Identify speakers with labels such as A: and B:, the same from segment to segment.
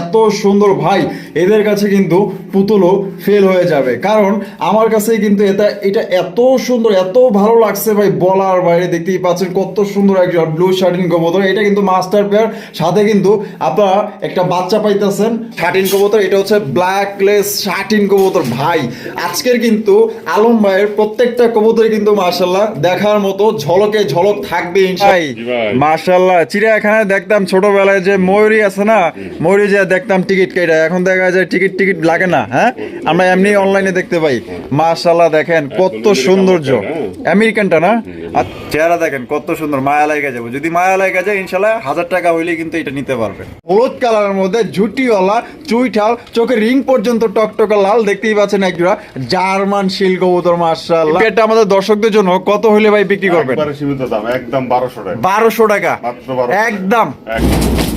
A: এত সুন্দর ভাই এদের কাছে কিন্তু পুতুলও ফেল হয়ে যাবে। কারণ আমার কাছে কিন্তু এটা এটা এত সুন্দর এত ভালো লাগছে ভাই বলার বাইরে দেখতেই পাচ্ছেন কত সুন্দর একজন ব্লু শার্টিন কবুতর। এটা কিন্তু মাস্টার পেয়ার সাথে কিন্তু আপনারা একটা বাচ্চা পাইতেছেন শার্টিন কবুতর এটা হচ্ছে ব্ল্যাকলেস শার্টিন কবুতর। ভাই আজকের কিন্তু আলম ভাইয়ের প্রত্যেকটা কবুতরই কিন্তু মার্শাল্লাহ দেখার মতো ঝলকে ঝলক থাকবে ভাই। মার্শাল্লাহ চিড়িয়াখানায় দেখতাম ছোটবেলায় যে ময়ূরী আছে না ময়ূরী যে দেখতাম টিকিট কেটে। এখন দেখা যায় টিকিট টিকিট লাগে না হ্যাঁ? আমরা এমনি অনলাইনে দেখতে পাই। মার্শাল্লাহ দেখেন কত সৌন্দর্য। আমেরিকানটা না? আর চেহারা দেখেন কত সুন্দর মায়া লাগা যাবে। যদি মায়া লাগা যায় ইনশাল্লাহ হাজার টাকা হইলে কিন্তু এটা নিতে পারবেন হলুদ কালারের মধ্যে ঝুটিওয়ালা চুইঠাল চোখে রিং পর্যন্ত টকটকা লাল দেখতেই পাচ্ছেন একজোড়া জার্মান শিল কবুতর মার্শাল্লাহ এটা আমাদের দর্শকদের জন্য কত হইলে ভাই বিক্রি করবেন?
B: সীমিত দাম একদম বারোশো টাকা।
A: বারোশো টাকা।
B: মাত্র 1200
A: একদম।
B: একদম।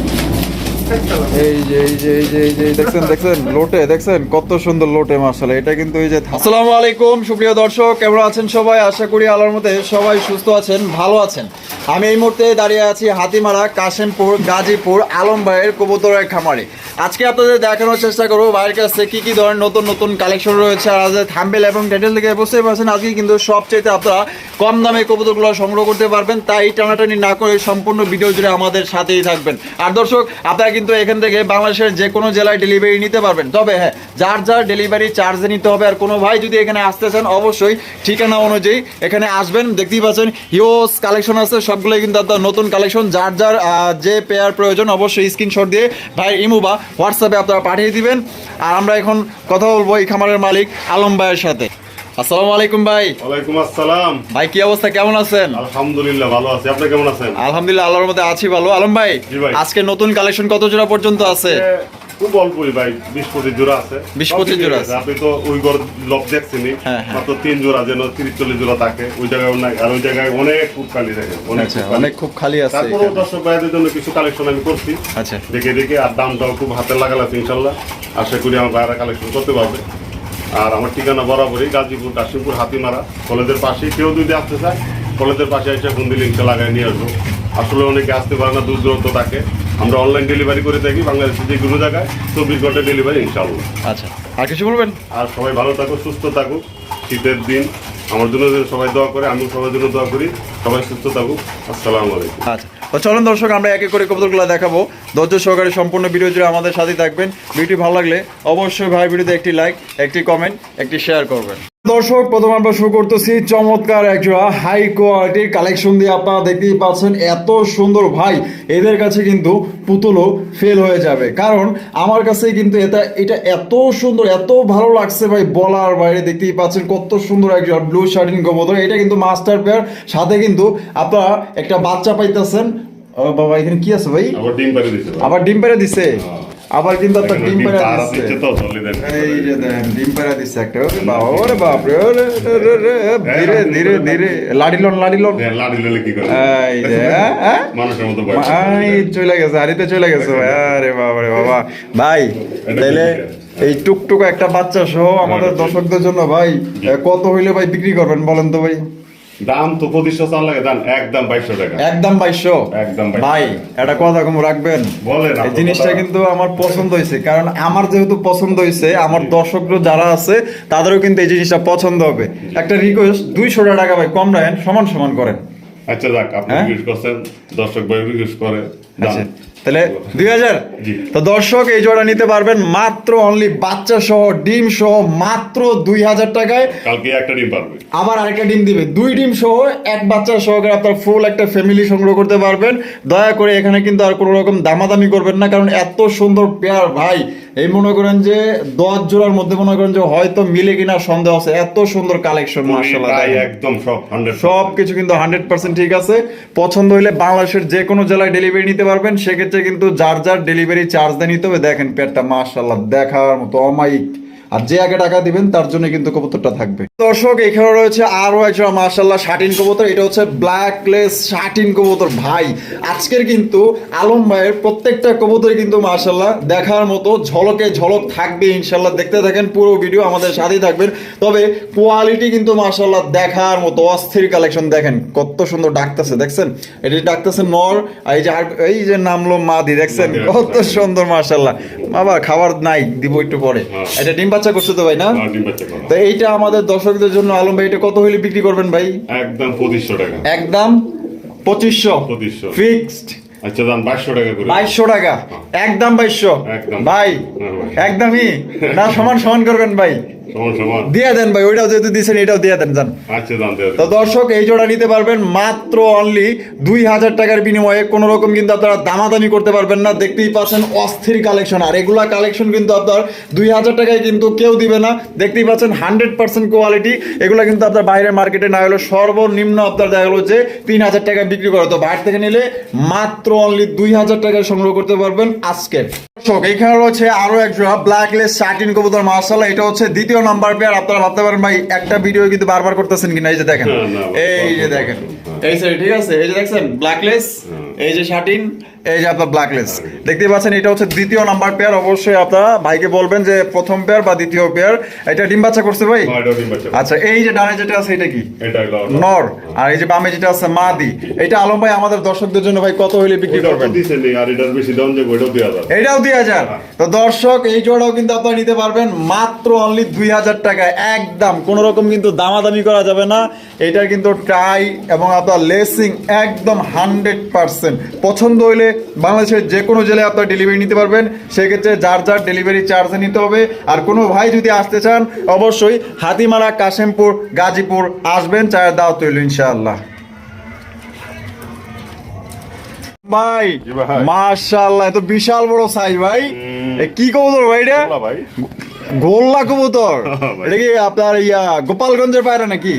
A: এই গাজীপুর আলম ভাইয়ের কবুতরের খামারে। আজকে আপনাদের দেখানোর চেষ্টা করব ভাইয়ের কাছে কি কি ধরনের নতুন নতুন কালেকশন রয়েছে, আর থাম্বেল এবং থেকে বুঝতেই পারছেন আজকে কিন্তু সবচেয়ে আপনারা কম দামে কবুতরগুলো সংগ্রহ করতে পারবেন, তাই টানাটানি না করে সম্পূর্ণ ভিডিও জুড়ে আমাদের সাথেই থাকবেন। আর দর্শক, আপনারা কিন্তু এখান থেকে বাংলাদেশের যে কোনো জেলায় ডেলিভারি নিতে পারবেন। তবে হ্যাঁ যার যার ডেলিভারি চার্জে নিতে হবে আর কোনো ভাই যদি এখানে আসতে চান, অবশ্যই ঠিকানা অনুযায়ী এখানে আসবেন। দেখতেই পাচ্ছেন হিওস কালেকশন আছে, সবগুলোই কিন্তু আপনার নতুন কালেকশন যার যার যে পেয়ার প্রয়োজন, অবশ্যই স্ক্রিনশট দিয়ে ভাই ইমু বা হোয়াটসঅ্যাপে আপনারা পাঠিয়ে দিবেন। আর আমরা এখন কথা বলব এই খামারের মালিক আলম ভাইয়ের সাথে। আসসালামু আলাইকুম ভাই।
B: ওয়ালাইকুম আসসালাম।
A: ভাই কি অবস্থা? কেমন আছেন?
B: আলহামদুলিল্লাহ ভালো আছি। আপনি কেমন আছেন?
A: আলহামদুলিল্লাহ আল্লাহর মধ্যে আছি ভালো। আলম ভাই আজকে নতুন কালেকশন কত জোড়া পর্যন্ত আছে?
B: খুব অল্পই ভাই বিশ পঁচিশ জোড়া আছে।
A: 20 পঁচিশ জোড়া আছে।
B: আপনি তো ওই গড় লব দেখছেনই।
A: হ্যাঁ, হ্যাঁ।
B: মাত্র তিন জোড়া যেন তিরিশ চল্লিশ জোড়া থাকে। ওই জায়গায় নাই আর ওই জায়গায় অনেক খুব খালি থাকে। অনেক
A: আচ্ছা
B: খুব খালি।
A: আছে
B: তারপরেও দর্শক ভাইদের জন্য কিছু কালেকশন আমি করছি।
A: আচ্ছা।
B: দেখে দেখে আর দামটাও খুব হাতে লাগালাম ইনশাল্লাহ। আশা করি আমার ভাইরা কালেকশন করতে পারবে। আর আমার ঠিকানা বরাবরই গাজীপুর কাশিমপুর হাতিমারা। কলেজের পাশে কেউ যদি আসতে চায় কলেজের পাশে এসে বন্দি লিঙ্কটা লাগাই নিয়ে আসব। আসলে অনেকে আসতে পারে না দূর দূরত্ব থাকে। আমরা অনলাইন ডেলিভারি করে থাকি বাংলাদেশের যে কোনো জায়গায়। চব্বিশ ঘণ্টা ডেলিভারি ইনশাল্লাহ
A: আচ্ছা আর কিছু বলবেন?
B: আর সবাই ভালো থাকুক সুস্থ থাকুক। শীতের দিন আমার জন্য সবাই দোয়া করে আমিও সবার জন্য দোয়া করি। সবাই সুস্থ থাকুক। আসসালামু আলাইকুম।
A: আচ্ছা চলুন দর্শক আমরা একে করে কবুতরগুলো দেখাবো। ধৈর্য সহকারে সম্পূর্ণ ভিডিও জুড়ে আমাদের সাথে থাকবেন। ভিডিওটি ভালো লাগলে অবশ্যই ভাই ভিডিওতে একটি লাইক একটি কমেন্ট একটি শেয়ার করবেন। দর্শক, প্রথম আমরা শুরু করতেছি চমৎকার একজোড়া হাই কোয়ালিটির কালেকশন দিয়ে আপনারা দেখতেই পাচ্ছেন এত সুন্দর। ভাই, এদের কাছে কিন্তু পুতুলও ফেল হয়ে যাবে। কারণ আমার কাছে কিন্তু এটা এটা এত সুন্দর, এত ভালো লাগছে ভাই বলার বাইরে দেখতেই পাচ্ছেন কত সুন্দর একজন ব্লু শার্টিন কবুতর এটা কিন্তু মাস্টার পেয়ার সাথে কিন্তু আপনারা একটা বাচ্চা পাইতেছেন ও বাবা এখানে কি আছে ভাই?
B: আবার ডিম পাড়ি দিতে
A: আবার ডিম পেরে দিছে? আবার কিন্তু আপনার ডিম পেরে
B: পাড়া
A: দিচ্ছে এই যে দেখেন ডিম পেরা দিচ্ছে একটা। বাবা ওরে বাপ রে ওরে রে, রে, রে, ধীরে ধীরে ধীরে। লাডিলন লাডিলন
B: হ্যাঁ, লাড়ি লেলে কি করে?
A: এই যে হ্যাঁ, হ্যাঁ?
B: মানুষের মতো
A: আই চলে গেছে হারিতে চলে গেছে আরে বাবা রে বাবা। ভাই তাহলে এই টুকটুক একটা বাচ্চা সহ আমাদের দর্শকদের জন্য ভাই কত হইলে ভাই বিক্রি করবেন বলেন তো ভাই?
B: দাম তো পঁচিশশো চাল লাগে দাম একদম বাইশশো টাকা।
A: একদম বাইশশো?
B: একদম
A: ভাই এটা কথা কম রাখবেন।
B: বলেন
A: এই জিনিসটা কিন্তু আমার পছন্দ হয়েছে কারণ আমার যেহেতু পছন্দ হয়েছে আমার দর্শকরা যারা আছে তাদেরও কিন্তু এই জিনিসটা পছন্দ হবে। একটা রিকোয়েস্ট দুইশো টাকা ভাই কম রাখেন সমান সমান করেন।
B: আচ্ছা যাক আপনি
A: হ্যাঁ?
B: রিকোয়েস্ট করছেন দর্শক ভাই রিকোয়েস্ট করে
A: আচ্ছা। তাহলে দুই হাজার? তো দর্শক এই জোড়া নিতে পারবেন মাত্র অনলি বাচ্চা সহ ডিম সহ মাত্র দুই হাজার টাকায়।
B: কালকে একটা ডিম পারবে।
A: আবার আরেকটা ডিম দিবে। দুই ডিম সহ এক বাচ্চা সহকারে আপনার ফুল একটা ফ্যামিলি সংগ্রহ করতে পারবেন। দয়া করে এখানে কিন্তু আর কোনো রকম দামাদামি করবেন না কারণ এত সুন্দর পেয়ার ভাই। এই মনে করেন যে দশ জোড়ার মধ্যে মনে করেন যে হয়তো মিলে কিনা সন্দেহ আছে। এত সুন্দর কালেকশন মার্শাল্লাহ
B: একদম সব
A: সব কিছু কিন্তু হান্ড্রেড পার্সেন্ট ঠিক আছে। পছন্দ হইলে বাংলাদেশের যে কোনো জেলায় ডেলিভারি নিতে পারবেন। সেক্ষেত্রে কিন্তু যার যার ডেলিভারি চার্জ দিয়ে নিতে হবে। দেখেন পেটটা মার্শাল্লাহ দেখার মতো অমাইক আর যে আগে টাকা দিবেন তার জন্য কিন্তু কবুতরটা থাকবে। দর্শক এখানে রয়েছে আরও একজন মার্শাল্লাহ শাটিন কবুতর। এটা হচ্ছে ব্ল্যাকলেস শাটিন কবুতর ভাই। আজকের কিন্তু আলম ভাইয়ের প্রত্যেকটা কবুতরই কিন্তু মার্শাল্লাহ দেখার মতো ঝলকে ঝলক থাকবে ইনশাল্লাহ দেখতে থাকেন পুরো ভিডিও আমাদের সাথেই থাকবেন। তবে কোয়ালিটি কিন্তু মার্শাল্লাহ দেখার মতো অস্থির কালেকশন দেখেন কত সুন্দর ডাকতেছে দেখছেন? এটি ডাকতেছে নর এই যে এই যে নামলো মাদি দেখছেন? কত সুন্দর মার্শাল্লাহ বাবা খাবার নাই দিব একটু পরে।
B: হ্যাঁ।
A: এটা ডিম বাচ্চা করছে তো ভাই না। তো এইটা আমাদের দর্শকদের জন্য আলম ভাই এটা কত হইলে বিক্রি করবেন ভাই?
B: একদম পঁচিশশো টাকা।
A: একদম পঁচিশশো।
B: পঁচিশশো।
A: ফিক্সড।
B: আচ্ছা দাম বাইশশো টাকা করে।
A: বাইশশো টাকা। একদম বাইশশো। ভাই
B: হ্যাঁ
A: একদমই। না সমান সমান করবেন ভাই। দিয়ে দেন ভাই ওইটাও যেহেতু দিয়েছেন এটাও দিয়ে দেন যান।
B: আচ্ছা
A: তো দর্শক এই জোড়া নিতে পারবেন মাত্র অনলি দুই হাজার টাকার বিনিময়ে। কোনো রকম কিন্তু আপনারা দামাদামি করতে পারবেন না। দেখতেই পাচ্ছেন অস্থির কালেকশন আর এগুলা কালেকশন কিন্তু আপনার দুই হাজার টাকায় কিন্তু কেউ দিবে না। দেখতেই পাচ্ছেন হান্ড্রেড পার্সেন্ট কোয়ালিটি এগুলা কিন্তু আপনার বাইরের মার্কেটে না হলো সর্বনিম্ন আপনার দেখা গেলো যে তিন হাজার টাকা বিক্রি করে। তো বাইরে থেকে নিলে মাত্র অনলি দুই হাজার টাকায় সংগ্রহ করতে পারবেন আজকে দর্শক এখানে রয়েছে আরও এক জোড়া ব্ল্যাকলেস শার্টিন কবুতর মার্শাল এটা হচ্ছে দ্বিতীয় নাম্বার পেয়ার আপনারা ভাবতে পারেন ভাই একটা ভিডিও কিন্তু বারবার করতেছেন কিনা এই যে দেখেন। এই যে দেখেন। এই স্যার ঠিক আছে? এই যে দেখছেন ব্ল্যাকলেস এই যে শার্টিন এই যে আপনার ব্ল্যাকলেস দেখতে পাচ্ছেন এটা হচ্ছে দ্বিতীয় নাম্বার পেয়ার অবশ্যই আপনার ভাইকে বলবেন যে প্রথম পেয়ার বা দ্বিতীয় পেয়ার এটা ডিম বাচ্চা করছে ভাই?
B: হ্যাঁ।
A: আচ্ছা এই যে ডানে যেটা আছে এটা কি? নর। আর এই যে বামে যেটা আছে মাদি। এটা আলম ভাই আমাদের দর্শকদের জন্য ভাই কত হইলে বিক্রি করবেন? এটাও দুই হাজার তো দর্শক এই জোড়াও কিন্তু আপনারা নিতে পারবেন। মাত্র অনলি দুই হাজার টাকায়। একদম কোন রকম কিন্তু দামাদামি করা যাবে না। এটার কিন্তু ট্রাই এবং আপনার লেসিং একদম হান্ড্রেড পার্সেন্ট পছন্দ হইলে বাংলাদেশের যে কোনো জেলায় আপনার ডেলিভারি নিতে পারবেন। সেক্ষেত্রে যার যার ডেলিভারি চার্জে নিতে হবে। আর কোনো ভাই যদি আসতে চান অবশ্যই হাতিমারা কাশেমপুর গাজীপুর আসবেন চায়ের দাওয়াত তৈল ইনশাআল্লাহ। ভাই। মাশাআল্লাহ এত বিশাল বড় সাইজ ভাই। কি কবুতর ভাই এটা?
B: ভাই।
A: গোল্লা কবুতর। এটা কি আপনার ইয়া গোপালগঞ্জের পায়রা নাকি?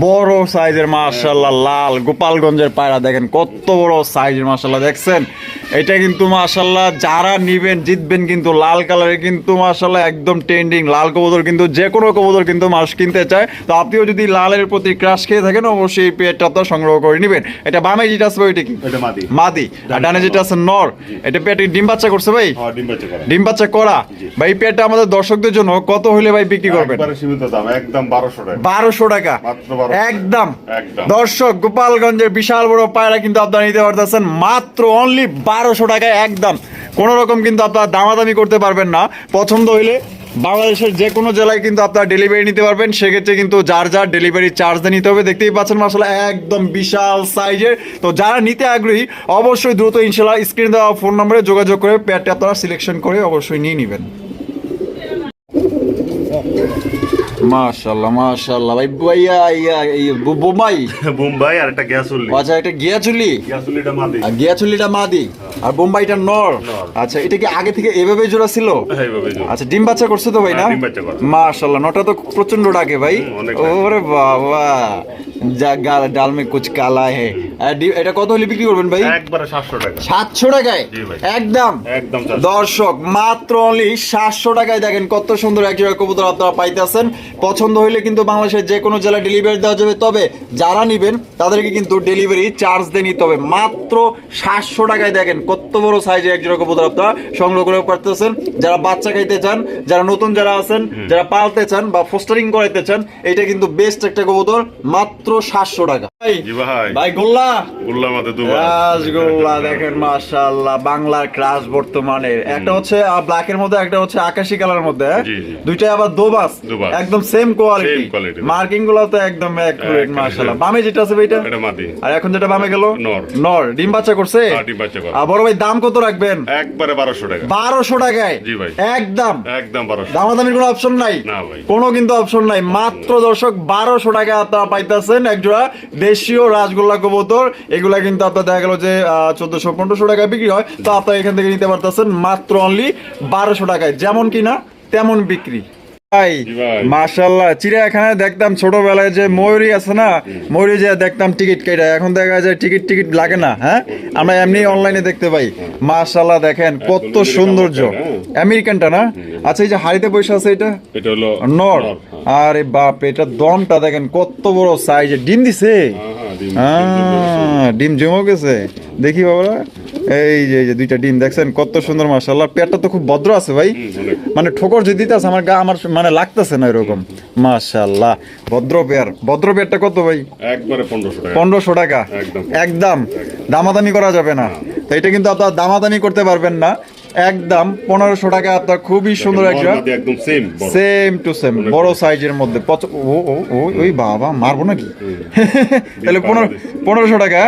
A: বড় সাইজের মাশাআল্লাহ লাল গোপালগঞ্জের পায়রা। দেখেন কত বড় সাইজের মাশাআল্লাহ দেখছেন? এটা কিন্তু মাশাআল্লাহ যারা নিবেন জিতবেন কিন্তু লাল কালারের কিন্তু মাশাআল্লাহ একদম ট্রেন্ডিং লাল কবুতর কিন্তু যে কোনো কবুতর কিন্তু মানুষ কিনতে চায়। তো আপনিও যদি লালের প্রতি ক্রাশ খেয়ে থাকেন অবশ্যই এই পেয়ারটা আপনার সংগ্রহ করে নেবেন। এটা বামে যেটা আছে ওইটা কি?
B: মাদি।
A: আর ডানে যেটা আছে নর। এটা পেটে ডিম বাচ্চা করছে ভাই?
B: হ্যাঁ ডিম বাচ্চা করা।
A: ভাই এই পেটটা আমাদের দর্শকদের জন্য কত হইলে ভাই বিক্রি করবেন?
B: সীমিত দাম একদম বারোশো টাকা।
A: বারোশো টাকা। একদম। দর্শক গোপালগঞ্জের বিশাল বড় পায়রা কিন্তু আপনারা নিতে পারতেছেন। মাত্র অনলি বারোশো টাকায় একদম। কোন রকম কিন্তু আপনারা দামাদামি করতে পারবেন না। পছন্দ হইলে বাংলাদেশের যে কোনো জেলায় কিন্তু আপনারা ডেলিভারি নিতে পারবেন। সেক্ষেত্রে কিন্তু যার যার ডেলিভারি চার্জ দিয়ে নিতে হবে। দেখতেই পাচ্ছেন মাসালা একদম বিশাল সাইজের তো যারা নিতে আগ্রহী অবশ্যই দ্রুত ইনশাল্লাহ স্ক্রিনে দেওয়া ফোন নম্বরে যোগাযোগ করে প্যাডটা আপনারা সিলেকশন করে অবশ্যই নিয়ে নেবেন। মাশাল্লাহ মাশাল্লাহ ভাই ভাইয়া ইয়া বোম্বাই।
B: বোম্বাই আর একটা গ্যাস উল্লি
A: আচ্ছা এটা গিয়া চুলি
B: গ্যাস উল্লিটা মাদি।
A: আর গিয়া চুলিটা মাদি। আর বোম্বাইটা নর। আচ্ছা এটা কি আগে থেকে এভাবে জোড়া ছিল?
B: জোড়া।
A: আচ্ছা ডিম বাচ্চা করছে তো ভাই না?
B: হ্যাঁ, ডিম বাচ্চা করছে।
A: মাশাল্লাহ নটা তো প্রচণ্ড ডাকে ভাই। ওরে বাবা। যা ডাল মে কুচ কালা হে। আর ডি- এটা কত হলে বিক্রি করবেন ভাই?
B: একবারে টাকা।
A: টাকায়? একদম।
B: একদম
A: দর্শক মাত্র অনলি টাকায় দেখেন কত সুন্দর এক জোড়া কবুতর আপনারা পাইতেছেন। পছন্দ হইলে কিন্তু বাংলাদেশের যে কোনো জেলায় ডেলিভারি দেওয়া যাবে। তবে যারা নিবেন তাদেরকে কিন্তু ডেলিভারি চার্জ দিয়ে নিতে হবে। মাত্র সাতশো টাকায় দেখেন কত বড় সাইজের এক জোড়া কবুতর আপনারা সংগ্রহ করে পারতেছেন যারা বাচ্চা খাইতে চান যারা নতুন যারা আছেন যারা পালতে চান বা ফোস্টারিং করাইতে চান এটা কিন্তু বেস্ট একটা কবুতর মাত্র সাতশো টাকা। ভাই।
B: জি ভাই।
A: ভাই গোল্লা।
B: মাতে
A: রাসগোল্লা দেখেন মাশাআল্লাহ বাংলার ক্রাশ বর্তমানের একটা হচ্ছে ব্ল্যাক এর মধ্যে একটা হচ্ছে আকাশি কালার মধ্যে হ্যাঁ?
B: জি, জি।
A: দুইটা আবার দোবাস।
B: দোবাস।
A: একদম সেম কোয়ালিটি মার্কিংগুলো তো একদম অ্যাকুরেট মাশাআল্লাহ। বামে যেটা আছে ভাইটা?
B: এটা মাদি।
A: আর এখন যেটা বামে গেল?
B: নর।
A: নর। ডিম বাচ্চা করছে?
B: হ্যাঁ, ডিম বাচ্চা করা।
A: আর বড় ভাই দাম কত রাখবেন?
B: একবারে বারোশো টাকা।
A: বারোশো টাকায়?
B: জি ভাই।
A: একদম।
B: একদম
A: দামাদামির কোনো অপশন নাই?
B: না ভাই।
A: কোনো কিন্তু অপশন নাই। মাত্র দর্শক বারোশো টাকা আপনারা পাইতেছেন একজোড়া দেশীয় রাসগোল্লা কবুতর, এগুলা কিন্তু আপনার দেখা গেল যে চোদ্দশো, পনেরোশো টাকায় বিক্রি হয়। তো আপনার এখান থেকে নিতে পারতেছেন মাত্র অনলি বারোশো টাকায়। যেমন কিনা, তেমন বিক্রি। ভাই মাশাল্লাহ চিড়িয়াখানায় দেখতাম ছোটবেলায় যে ময়ূরী আছে না ময়ূরী যে দেখতাম টিকিট কেটে এখন দেখা যায় টিকিট টিকিট লাগে না হ্যাঁ? আমরা এমনি অনলাইনে দেখতে পাই। মাশাল্লাহ দেখেন কত
B: আমেরিকান
A: সৌন্দর্য।
B: হ্যাঁ।
A: আমেরিকানটা না? আচ্ছা এই যে হাড়িতে পয়সা আছে এটা?
B: এটা হলো
A: নর।
B: হ্যাঁ।
A: আরে বাপ এটা দমটা দেখেন কত বড় সাইজ ডিম দিছে?
B: হ্যাঁ, হ্যাঁ, ডিম
A: জমে গেছে। দেখি বাবা এই যে যে দুইটা ডিম দেখছেন কত সুন্দর মাশাল্লাহ পেটটা তো খুব ভদ্র আছে ভাই। মানে ঠোকর যে দিতে আছে আমার গা আমার মানে লাগতেছে না এরকম। মাশাল্লাহ ভদ্র পেয়ার। ভদ্র পেয়ারটা কত ভাই?
B: একবারে পনেরোশো টাকা।
A: পনেরোশো টাকা।
B: একদম।
A: একদম। দামাদামি করা যাবে না। তো এটা কিন্তু আপনার দামাদামি করতে পারবেন না। একদম পনেরোশো টাকা আপনার খুবই সুন্দর একটা
B: একদম সেম
A: সেম টু সেম বড় সাইজের মধ্যে। ও ওই বাবা মারবো নাকি? তাহলে পনেরো পনেরোশো টাকা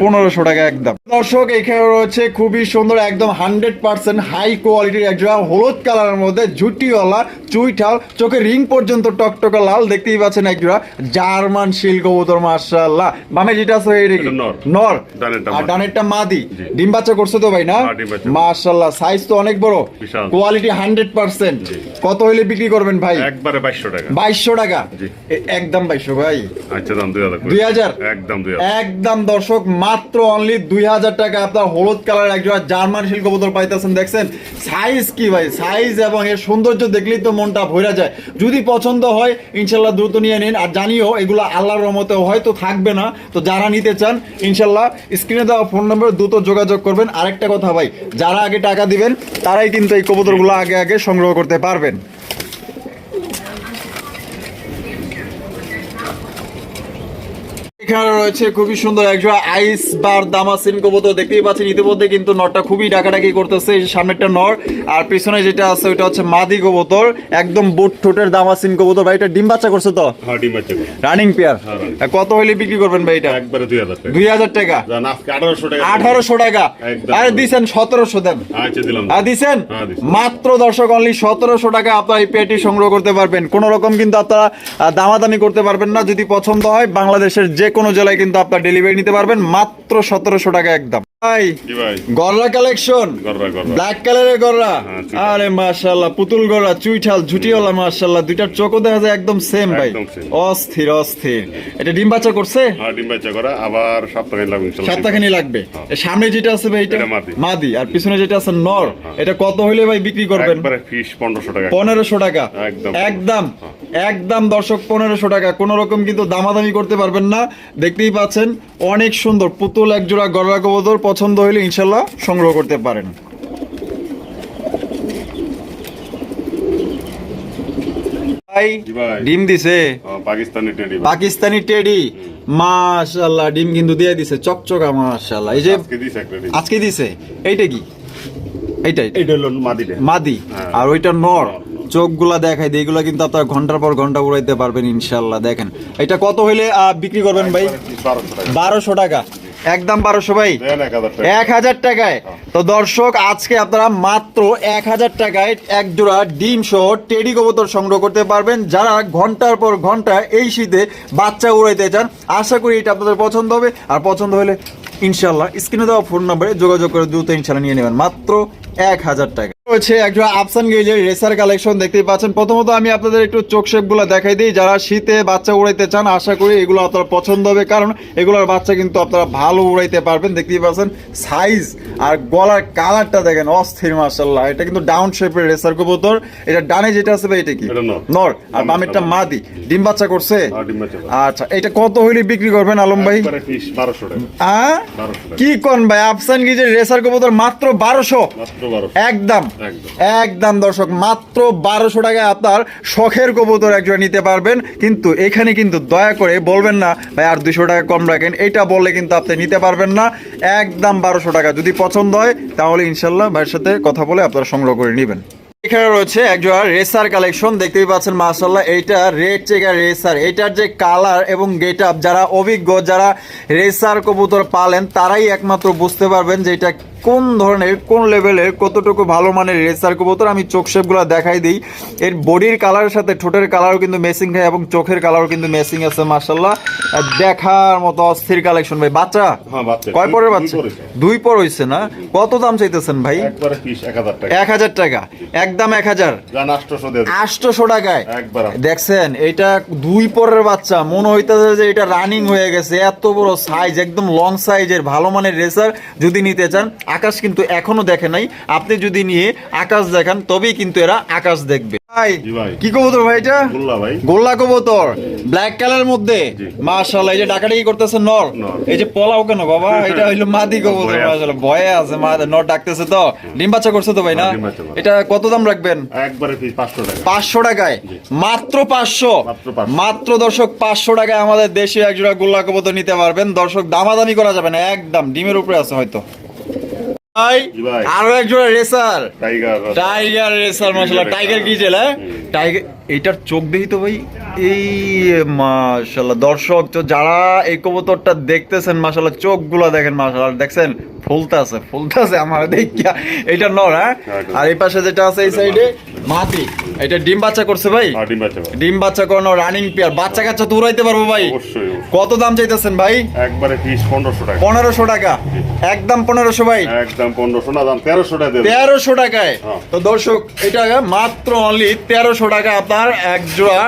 A: পনেরোশো। টাকা একদম। দর্শক এখানে রয়েছে খুবই সুন্দর একদম হান্ড্রেড পার্সেন্ট হাই কোয়ালিটির একজোড়া হলুদ কালারের মধ্যে জুটিওয়ালা চুইঠাল চোখে রিং পর্যন্ত টকটকা লাল দেখতেই পাচ্ছেন একজোড়া জার্মান শিল কবুতর মার্শাল্লাহ বামে যেটা আছে
B: নর।
A: আর ডানেরটা মাদি। ডিম বাচ্চা করছে তো ভাই না?
B: হ্যাঁ,
A: মার্শাল্লাহ সাইজ তো অনেক বড়। কোয়ালিটি হান্ড্রেড পার্সেন্ট কত হইলে বিক্রি করবেন ভাই?
B: একবারে বাইশশো টাকা।
A: বাইশশো টাকা? একদম বাইশশো ভাই।
B: আচ্ছা দাম দুই হাজার। একদম
A: একদম দর্শক মাত্র অনলি দুই হাজার টাকা। আপনার হলুদ কালার একজোড়া জার্মান শিল্প বোতল পাইতেছেন দেখছেন? সাইজ কি ভাই? সাইজ এবং এর সৌন্দর্য দেখলেই তো মনটা ভরে যায়। যদি পছন্দ হয় ইনশাল্লাহ দ্রুত নিয়ে নিন। আর জানিও এগুলো আল্লাহর রহমতে হয়তো থাকবে না। তো যারা নিতে চান ইনশাল্লাহ স্ক্রিনে দেওয়া ফোন নম্বরে দ্রুত যোগাযোগ করবেন। আরেকটা কথা ভাই যারা আগে টাকা দিবেন তারাই কিন্তু এই কবুতরগুলো আগে আগে সংগ্রহ করতে পারবেন। এখানে রয়েছে খুবই সুন্দর একজোড়া আইস বার দামাসিন কবুতর দেখতেই পাচ্ছেন ইতিমধ্যে কিন্তু নটটা খুবই ডাকাডাকি করতেছে এই সামনেরটা নর আর পিছনে যেটা আছে ওইটা হচ্ছে মাদি কবুতর একদম বুট ঠোঁটের দামাসিন কবুতর। ভাই এটা ডিম বাচ্চা করছে তো?
B: হ্যাঁ ডিম বাচ্চা।
A: রানিং পেয়ার
B: হ্যাঁ,
A: কত হইলে বিক্রি করবেন ভাই এটা?
B: একবারে দুই হাজার টাকা।
A: দুই হাজার টাকা?
B: জান আজকে আঠারোশো টাকা।
A: আর দিছেন সতেরোশো দেন।
B: আচ্ছা দিলাম
A: আর দিছেন?
B: হ্যাঁ,
A: মাত্র দর্শক অনলি সতেরোশো টাকা আপনার এই পেটি সংগ্রহ করতে পারবেন। কোন রকম কিন্তু আপনারা দামাদামি করতে পারবেন না। যদি পছন্দ হয় বাংলাদেশের যে কোনো জেলায় কিন্তু আপনার ডেলিভারি নিতে পারবেন মাত্র সতেরোশো টাকা একদম। ভাই। গররা কালেকশন
B: গররা গররা।
A: ব্ল্যাক কালারের গররা?
B: হ্যাঁ,
A: আরে মাশাআল্লাহ পুতুল গররা চুইঠাল ঝুটিওয়ালা মাশাআল্লাহ দুইটার চোখও দেখা যায় একদম সেম ভাই। অস্থির অস্থির। এটা ডিম বাচ্চা করছে?
B: হ্যাঁ ডিম বাচ্চা করা আবার সপ্তাহে লাগবে ইনশাল্লাহ
A: সপ্তাহখানি লাগবে। সামনে যেটা আছে ভাই এটা
B: এটা মাদি।
A: আর পিছনে যেটা আছে নর। এটা কত হইলে ভাই বিক্রি করবেন?
B: একবারে পনেরোশো টাকা। একদম।
A: একদম একদম দর্শক পনেরোশো টাকা। কোন রকম কিন্তু দামাদামি করতে পারবেন না। দেখতেই পাচ্ছেন অনেক সুন্দর পুতুল এক জোড়া গররা কবুতর পছন্দ হলে ইনশাল্লাহ সংগ্রহ করতে পারেন। ডিম দিছে?
B: Pakistani teddy
A: Pakistani teddy? মাশাল্লাহ ডিম কিন্তু দিয়ে দিছে চকচকা এই যে
B: আজকে দিছে
A: এইটা কি? এইটাই
B: হলো
A: মাদি
B: হ্যাঁ।
A: আর ওইটা নর। চোখগুলা দেখাই দিয়ে এগুলা কিন্তু আপনার ঘণ্টার পর ঘণ্টা উড়াইতে পারবেন ইনশাল্লাহ দেখেন। এটা কত হইলে বিক্রি করবেন ভাই?
B: বারোশো টাকা।
A: একদম বারোশো ভাই।
B: এক হাজার
A: টাকায়। তো দর্শক আজকে আপনারা মাত্র এক হাজার টাকায় এক জোড়া ডিম সহ টেডি কবুতর সংগ্রহ করতে পারবেন। যারা ঘণ্টার পর ঘণ্টা এই শীতে বাচ্চা উড়াইতে চান আশা করি এটা আপনাদের পছন্দ হবে। আর পছন্দ হলে ইনশাল্লাহ স্ক্রিনে দেওয়া ফোন নাম্বারে যোগাযোগ করে দ্রুত ইনশাল্লাহ নিয়ে নেবেন। মাত্র এক হাজার টাকা রয়েছে একটা আফসান গেজের রেসার কালেকশন দেখতেই পাচ্ছেন। প্রথমত আমি আপনাদের একটু চোখ শেপগুলো দেখাই দিই। যারা শীতে বাচ্চা উড়াইতে চান আশা করি এগুলো আপনার পছন্দ হবে কারণ এগুলোর বাচ্চা কিন্তু আপনারা ভালো উড়াইতে পারবেন। দেখতেই পাচ্ছেন সাইজ আর গলার কালারটা দেখেন অস্থির মার্শাল্লাহ এটা কিন্তু ডাউন শেপের রেসার কবুতর। এটা ডানে যেটা আছে ভাই এটা কি?
B: নর।
A: আর বামেরটা মাদি। ডিম বাচ্চা করছে?
B: হ্যাঁ, ডিম বাচ্চা করা।
A: আচ্ছা এটা কত হইলে বিক্রি করবেন আলম ভাই?
B: টাকা।
A: কি কোন ভাই আফসান গিজের রেসার কবুতর মাত্র বারোশো। একদম।
B: একদম।
A: দর্শক, মাত্র বারোশো টাকায় আপনার শখের কবুতর একজন নিতে পারবেন। কিন্তু এখানে কিন্তু দয়া করে বলবেন না, ভাই, আর দুশো টাকা কম রাখেন। এটা বললে কিন্তু আপনি নিতে পারবেন না। একদম বারোশো টাকা। যদি পছন্দ হয়, তাহলে ইনশাল্লাহ ভাইয়ের সাথে কথা বলে আপনারা সংগ্রহ করে নেবেন। এখানে রয়েছে একজোড়া রেসার কালেকশন। দেখতেই পাচ্ছেন মাশাল্লাহ এইটা রেড চেকার রেসার। এটার যে কালার এবং গেট যারা অভিজ্ঞ, যারা রেসার কবুতর পালেন, তারাই একমাত্র বুঝতে পারবেন যে এটা কোন ধরনের কোন লেভেলের কতটুকু ভালো মানের রেসার কবুতর আমি চোখ শেপগুলো দেখাই দিই। এর বডির কালারের সাথে ঠোঁটের কালারও কিন্তু মেসিং হয় এবং চোখের কালারও কিন্তু মেসিং আছে মার্শাল্লাহ দেখার মতো অস্থির কালেকশন ভাই। বাচ্চা?
B: হ্যাঁ
A: কয় পরের বাচ্চা? দুই পর হইছে না? কত দাম চাইতেছেন ভাই?
B: এক হাজার টাকা।
A: একদম এক হাজার।
B: আটশোশো
A: টাকায়? দেখছেন এটা দুই পরের বাচ্চা। মনে হইতেছে যে এটা রানিং হয়ে গেছে। এত বড় সাইজ একদম লং সাইজের ভালো মানের রেসার যদি নিতে চান আকাশ কিন্তু এখনও দেখে নাই। আপনি যদি নিয়ে আকাশ দেখান তবেই কিন্তু এরা আকাশ দেখবে। ভাই
B: জি ভাই।
A: কি কবুতর ভাই এটা? গোল্লা কবুতর। ব্ল্যাক কালারের মধ্যে। মাশাআল্লাহ এই যে ডাকাডাকি করতেছে নর।
B: নর।
A: এই যে পলাও কেন বাবা? এটা হইল মাদি কবুতর
B: ভয়ে আছে।
A: মাশাআল্লাহ ভয়ে আছে। মা নর ডাকতেছে তো। ডিম বাচ্চা করছে তো ভাই না?
B: হ্যাঁ।
A: এটা কত দাম রাখবেন?
B: একবারে পাঁচশো টাকা।
A: পাঁচশো টাকায়? মাত্র পাঁচশো?
B: মাত্র 500
A: মাত্র দর্শক পাঁচশো টাকায় আমাদের দেশে একজোড়া গোল্লা কবুতর নিতে পারবেন। দর্শক দামাদামি করা যাবে না একদম। ডিমের উপরে আছে হয়তো। আরও একজোড়া racer.
B: Tiger
A: tiger racer
B: tiger
A: কি জেলা? টাইগার এইটার চোখ দেখি তো ভাই। এই দর্শক তো যারা এই কবুতরটা দেখতেছেন মাশালার চোখগুলা দেখেন মাশাআল্লাহ। দেখছেন ফুলতে আছে ফুলতে আছে আমার দেখিয়া। এটা নর হ্যাঁ? আর এই পাশে যেটা আছে এই সাইডে মাটি। এটা ডিম বাচ্চা করছে ভাই?
B: হ্যাঁ, ডিম বাচ্চা।
A: ডিম বাচ্চা করানো রানিং পেয়ার বাচ্চা কাচ্চা তো উড়াইতে পারব ভাই। কত দাম চাইতেছেন ভাই?
B: একবারে পিস পনেরোশো টাকা।
A: পনেরোশো টাকা। একদম পনেরোশো ভাই।
B: একদম পনেরোশো না দাম তেরোশো টাকা।
A: তেরোশো টাকায়।
B: হ্যাঁ।
A: তো দর্শক এটা মাত্র অনলি তেরোশো টাকা আপনার এক জোড়া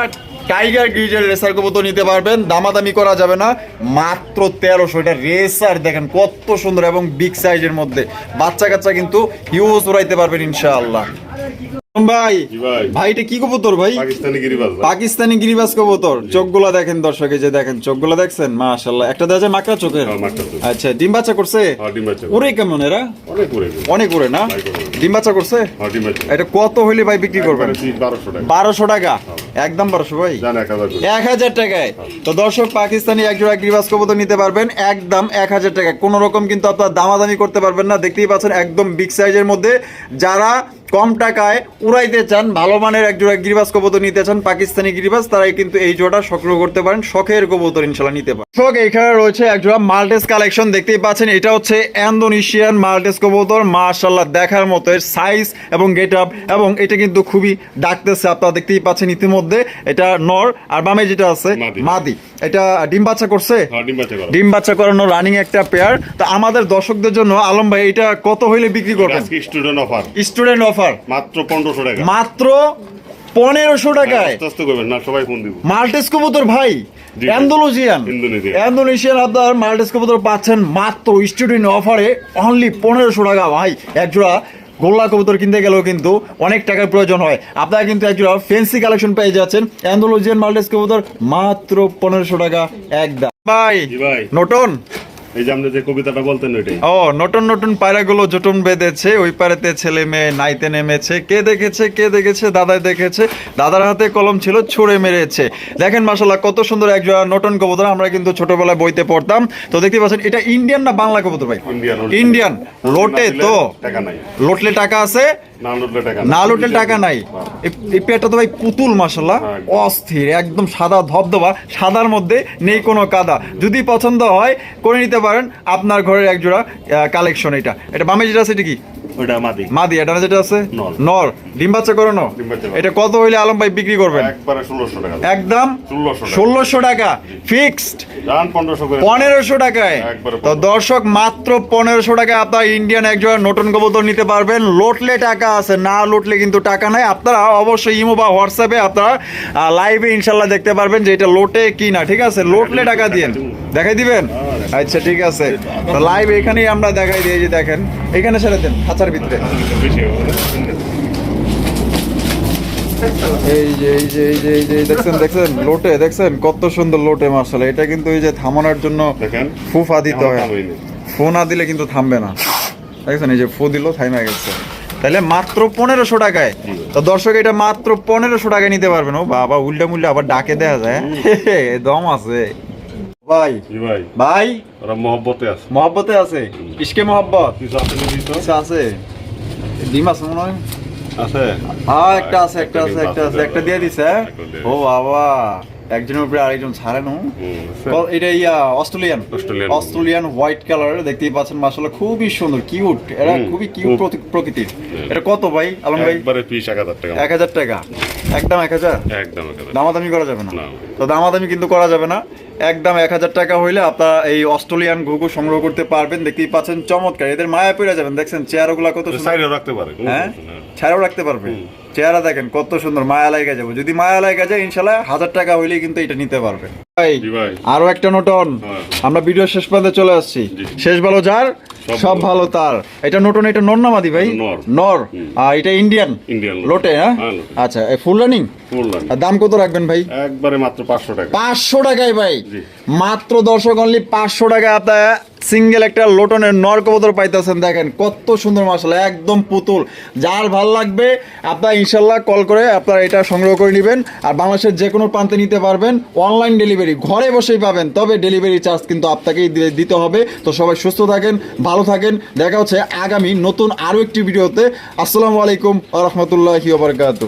A: টাইগার গ্রিজের রেসার কবুতর নিতে পারবেন। দামাদামি করা যাবে না। মাত্র তেরোশো এটা রেসার, দেখেন কত সুন্দর এবং বিগ সাইজের মধ্যে। বাচ্চা কাচ্চা কিন্তু হিউজ উড়াইতে পারবেন ইনশাআল্লাহ। ভাই।
B: ভাই।
A: এটা কি কবুতর ভাই?
B: পাকিস্তানি গিরিবাজ ভাই।
A: পাকিস্তানি গিরিবাজ কবুতর। চোখগুলা দেখেন দর্শক যে দেখেন চোখগুলা দেখছেন? মাশাআল্লাহ। একটা দেখা মাকড়া চোখের?
B: হ্যাঁ, মাকড়া চোখ।
A: আচ্ছা ডিম বাচ্চা করছে?
B: হ্যাঁ।
A: ওরে কেমন এরা?
B: অনেক
A: না? ডিম বাচ্চা করছে?
B: হ্যাঁ।
A: এটা কত হইলে ভাই বিক্রি করবেন?
B: টাকা।
A: একদম বারোশো ভাই?
B: যান এক হাজার করে।
A: এক হাজার টাকায়। তো দর্শক পাকিস্তানি গ্রিবাস কবুতর নিতে পারবেন। একদম এক হাজার টাকা। কোন রকম কিন্তু আপনার দামাদামি করতে পারবেন না। দেখতেই পাচ্ছেন একদম বিগ সাইজের মধ্যে। যারা কম টাকায় উড়াইতে চান ভালো মানের একজোড়া গিরিবাস কবুতর নিতে চান পাকিস্তানি গিরিবাস তারাই কিন্তু এই জোড়া সংগ্রহ করতে পারেন শখের কবুতর ইনশাল্লাহ নিতে পারেন। শখ এখানে রয়েছে একজোড়া মাল্টেস কালেকশন দেখতেই পাচ্ছেন এটা হচ্ছে ইন্দোনেশিয়ান মাল্টেস কবুতর মাশাল্লাহ দেখার মতো এর সাইজ এবং গেট আপ এবং এটা কিন্তু খুবই ডাকতেছে আপনারা দেখতেই পাচ্ছেন ইতিমধ্যে এটা নর আর বামে যেটা আছে
B: মাদি।
A: এটা ডিম বাচ্চা করছে?
B: হ্যাঁ, ডিম বাচ্চা করে।
A: করানো রানিং একটা পেয়ার তো আমাদের দর্শকদের জন্য আলম ভাই এটা কত হইলে বিক্রি করবেন?
B: স্টুডেন্ট অফার
A: স্টুডেন্ট অফার
B: মাত্র পনেরোশো টাকা।
A: মাত্র পনেরোশো টাকায়।
B: আস্তে করবেন না সবাই ফোন দিব।
A: মাল্টেস কবুতর ভাই। অ্যান্ডোনেশিয়ান আপনার মাল্টেস কবুতর পাচ্ছেন মাত্র স্টুডেন্ট অফারে অনলি পনেরোশো টাকা। ভাই একজোড়া গোল্লা কবুতর কিনতে গেলেও কিন্তু অনেক টাকার প্রয়োজন হয়। আপনারা কিন্তু একজোড়া ফেন্সি কালেকশন পেয়ে যাচ্ছেন। অ্যান্ডোলজিয়ান মাল্টেস কবুতর মাত্র পনেরোশো টাকা একদম ভাই। নটন
B: এই যে আপনি যে কবিতাটা বলতেন ওইটাই।
A: ও নতুন নতুন পায়রাগুলো জটন বেঁধেছে ওই পাড়াতে ছেলে মেয়ে নাইতে নেমেছে। কে দেখেছে কে দেখেছে দাদাই দেখেছে। দাদার হাতে কলম ছিল ছুঁড়ে মেরেছে। দেখেন মাসাল্লাহ কত সুন্দর এক নতুন কবুতর আমরা কিন্তু ছোটবেলায় বইতে পড়তাম। তো দেখতে পাচ্ছেন এটা ইন্ডিয়ান না বাংলা কবুতর ভাই?
B: Indian
A: Indian. লোটে তো।
B: টাকা নাই।
A: লোটলে টাকা আছে।
B: টাকা
A: নাই। এই- পেটটা তো ভাই পুতুল মাসাল্লাহ
B: হ্যাঁ।
A: অস্থির একদম সাদা ধবধবা সাদার মধ্যে নেই কোনো কাদা। যদি পছন্দ হয় করে নিতে পারেন। আপনার ঘরের একজোড়া কালেকশন এটা। এটা বামে যেটা আছে কি?
B: ওইটা মাদি।
A: মাদি এটা যেটা আছে?
B: নর।
A: ডিম বাচ্চা করানো। এটা কত হইলে আলম ভাই বিক্রি করবেন?
B: একবারে ষোলোশো টাকা।
A: একদম?
B: 1600 টাকা।
A: ফিক্সড?
B: পনেরোশো
A: টাকায়। তো দর্শক মাত্র পনেরোশো টাকায় আপনার ইন্ডিয়ান একজোড়া নতুন কবুতর নিতে পারবেন। লোটলে টাকা আছে না লোটলে কিন্তু টাকা নাই। আপনারা অবশ্যই ইমো বা হোয়াটসঅ্যাপে আপনারা লাইভে ইনশাল্লাহ দেখতে পারবেন যে এটা লোটে কি না ঠিক আছে? লোটলে টাকা দিন দেখাই দিবেন? আচ্ছা ঠিক আছে। তো লাইভ এখানেই আমরা দেখাই এই যে দেখেন। এখানে ছেড়ে দেন খাঁচার ভিতরে? এই যে এই যে এই যে এই যে দেখছেন দেখছেন? লোটে দেখছেন? কত সুন্দর লোটে মার্শাল এটা কিন্তু এই যে থামানোর জন্য ফুফা দিতে হয়। ফু না দিলে কিন্তু থামবে না। দেখছেন? এই যে ফু দিল থাইমা গেছে। তাহলে মাত্র পনেরোশো টাকায়। তো দর্শক এটা মাত্র পনেরোশো টাকায় নিতে পারবেন। ও বাবা উল্টা মুল্টা আবার ডাকে দেওয়া যায়। দম আছে। ভাই।
B: ভাই।
A: ভাই?
B: ওরা মহব্বতে আছে।
A: মহব্বতে আছে? ইসকে মহব্বত?
B: কিছু আছে?
A: আচ্ছা আছে? ডিম আছে মনে হয়।
B: আছে?
A: হ্যাঁ একটা আছে একটা আছে একটা আছে একটা দিয়ে দিছে। হ্যাঁ? ও বাবা। একজনের উপরে আরেকজন ছাড়ে না এটা ইয়া অস্ট্রেলিয়ান।
B: অস্ট্রেলিয়ান।
A: হোয়াইট কালার দেখতেই পাচ্ছেন খুবই সুন্দর কিউট। এরা খুবই কিউট প্রকৃতির। এটা কত ভাই আলম ভাই?
B: একবারে পিস টাকা।
A: একদম এক হাজার?
B: একদম এক হাজার।
A: দামাদামি করা যাবে না। তো দামাদামি কিন্তু করা যাবে না। একদম এক হাজার টাকা হইলে আপনারা এই অস্ট্রেলিয়ান ঘুঘু সংগ্রহ করতে পারবেন। দেখতেই পাচ্ছেন চমৎকার। এদের মায়া পেয়ে যাবেন দেখছেন চেয়ারগুলা কত সুন্দর।
B: রাখতে পারে
A: হ্যাঁ?
B: সমস্যা
A: ছাড়াও রাখতে পারবে। চেহারা দেখেন কত সুন্দর মায়া লাগা যাব। যদি মায়া লাগা যায় ইনশাল্লাহ হাজার টাকা হইলেই কিন্তু এটা নিতে পারবেন। ভাই আরও একটা নটন
B: হ্যাঁ।
A: আমরা ভিডিও শেষ পর্যন্ত চলে আসছি। শেষ ভালো যার
B: সব ভালো।
A: তার। এটা নটন এটা নর না মাদি ভাই?
B: নর।
A: আর এটা ইন্ডিয়ান লোটে হ্যাঁ। আচ্ছা ফুল রানিং দাম কত রাখবেন ভাই?
B: একবারে মাত্র পাঁচশো টাকা।
A: পাঁচশো টাকায় ভাই। মাত্র দর্শক অনলি পাঁচশো টাকা আপনার সিঙ্গেল একটা লোটনের নর কবুতর পাইতেছেন, দেখেন কত সুন্দর মশলা একদম পুতুল। যার ভালো লাগবে, আপনার ইনশাল্লাহ কল করে আপনারা এটা সংগ্রহ করে নেবেন আর বাংলাদেশের যে কোনো প্রান্তে নিতে পারবেন। অনলাইন ডেলিভারি ঘরে বসেই পাবেন, তবে ডেলিভারি চার্জ কিন্তু আপনাকেই দিতে হবে। তো সবাই সুস্থ থাকেন, ভালো থাকেন। দেখা হচ্ছে আগামী নতুন আরও একটি ভিডিওতে। আসসালামু আলাইকুম রহমতুল্লাহি ওবরকাত